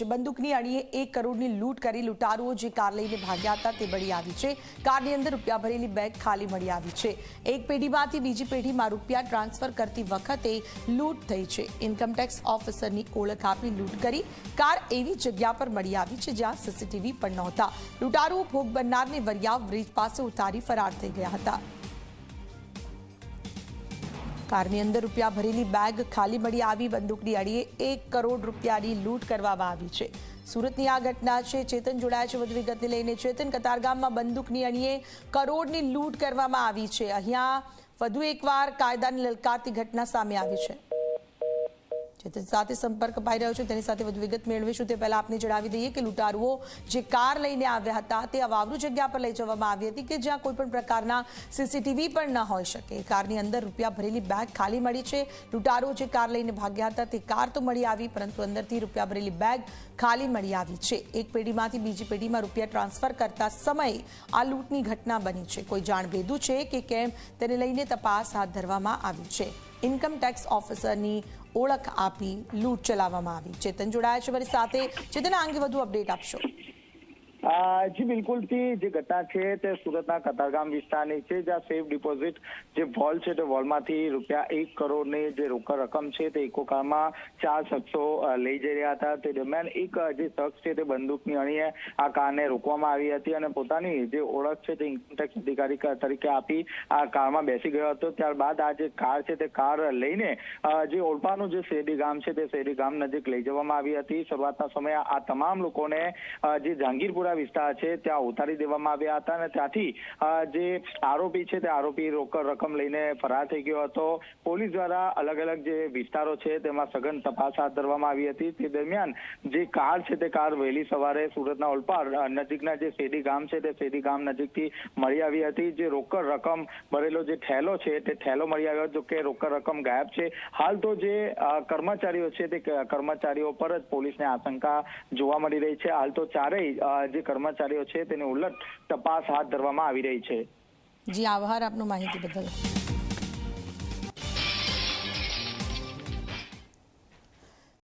બંદૂકની અણીએ એક કરોડની લૂંટ કરી લૂંટારુઓ જે કાર લઈને ભાગ્યા હતા તે મળી આવી છે. કારની અંદર રૂપિયા ભરેલી બેગ ખાલી મળી આવી છે. એક પેઢીમાંથી બીજી પેઢીમાં રૂપિયા ટ્રાન્સફર કરતી વખતે લૂંટ થઈ છે. ઇન્કમટેક્સ ઓફિસરની ઓળખ આપી લૂંટ કરી કાર એવી જગ્યા પર મળી આવી છે જ્યાં સીસીટીવી પણ નહોતા. લૂંટારુઓ ભોગ બનનારને વરિયાવ બ્રિજ પાસે ઉતારી ફરાર થઈ ગયા હતા. કારની અંદર રૂપિયા ભરેલી બેગ ખાલી મળી આવી, બંદૂકની અડીએ એક કરોડ રૂપિયાની લૂંટ કરવામાં આવી છે. સુરતની આ ઘટના છે, ચેતન જોડાયા છે વધુ વિગતને લઈને. ચેતન કતારગામમાં બંદૂકની અણીએ કરોડની લૂંટ કરવામાં આવી છે. અહીંયા વધુ એકવાર કાયદાની લલકારતી ઘટના સામે આવી છે. ચેતન સાથે સંપર્ક અપાઈ રહ્યો છે. તેની સાથે વધુ વિગત મેળવીશું. તે પહેલા આપને જણાવી દઈએ કે લૂંટારુઓ જે કાર લઈને આવ્યા હતા, તે અવાવરૂ જગ્યા પર લઈ જવામાં આવી હતી કે જ્યાં કોઈ પણ પ્રકારના સીસીટીવી પણ ન હોઈ શકે. કારની અંદર રૂપિયા ભરેલી બેગ ખાલી મળી છે. લૂંટારુઓ જે કાર લઈને ભાગ્યા હતા, તે કાર તો મળી આવી, પરંતુ અંદરથી રૂપિયા ભરેલી બેગ ખાલી મળી આવી છે. એક પેઢીમાંથી બીજી પેઢીમાં રૂપિયા ટ્રાન્સફર કરતા સમયે આ લૂંટની ઘટના બની છે. કોઈ જાણભેદું છે કે કેમ તેને લઈને તપાસ હાથ ધરવામાં આવી છે. ઇન્કમ ટેક્સ ઓફિસરની ઓળખ આપી, લૂંટ ચલાવવામાં આવી. ચેતન જોડાયા છે મારી સાથે. ચેતન, આ અંગે વધુ અપડેટ આપશો. જી, બિલકુલ. થી જે ઘટના છે તે સુરતના કતારગામ વિસ્તારની છે, જ્યાં સેફ ડિપોઝિટ જે વોલ છે તે વોલમાંથી રૂપિયા એક કરોડની જે રોકડ રકમ છે તે ઇકોકારમાં ચાર શખ્સો લઈ જઈ રહ્યા હતા. તે દરમિયાન એક જે શખ્સ છે તે બંદૂકની અણીએ આ કારને રોકવામાં આવી હતી અને પોતાની જે ઓળખ છે તે ઇન્કમટેક્સ અધિકારી તરીકે આપી આ કારમાં બેસી ગયો હતો. ત્યારબાદ આ જે કાર છે તે કાર લઈને જે ઓલપાનું જે શેરડી ગામ છે તે શેરડી ગામ નજીક લઈ જવામાં આવી હતી. શરૂઆતના સમયે આ તમામ લોકોને જે જહાંગીરપુરા વિસ્તાર છે ત્યાં ઉતારી દેવામાં આવ્યા હતા અને ત્યાંથી જે આરોપી છે તે આરોપી રકમ લઈને ફરાર થઈ ગયો હતો. પોલીસ દ્વારા અલગ અલગ જે વિસ્તારો છે તેમાં સઘન તપાસ હાથ ધરવામાં આવી હતી. તે દરમિયાન જે કાર છે તે કાર વહેલી સવારે સુરતના ઓલપાડ નજીકના જે શેરડી ગામ છે તે શેરડી ગામ નજીકથી મળી આવી હતી. જે રોકડ રકમ ભરેલો જે થેલો છે તે થેલો મળી આવ્યો હતો કે રોકડ રકમ ગાયબ છે. હાલ તો જે કર્મચારીઓ છે તે કર્મચારીઓ પર જ પોલીસને આશંકા જોવા મળી રહી છે. હાલ તો ચારેય અ, કર્મચારીઓ છે તેની ઉલટ તપાસ હાથ ધરવામાં આવી રહી છે. જી, આભાર આપનું માહિતી બદલ.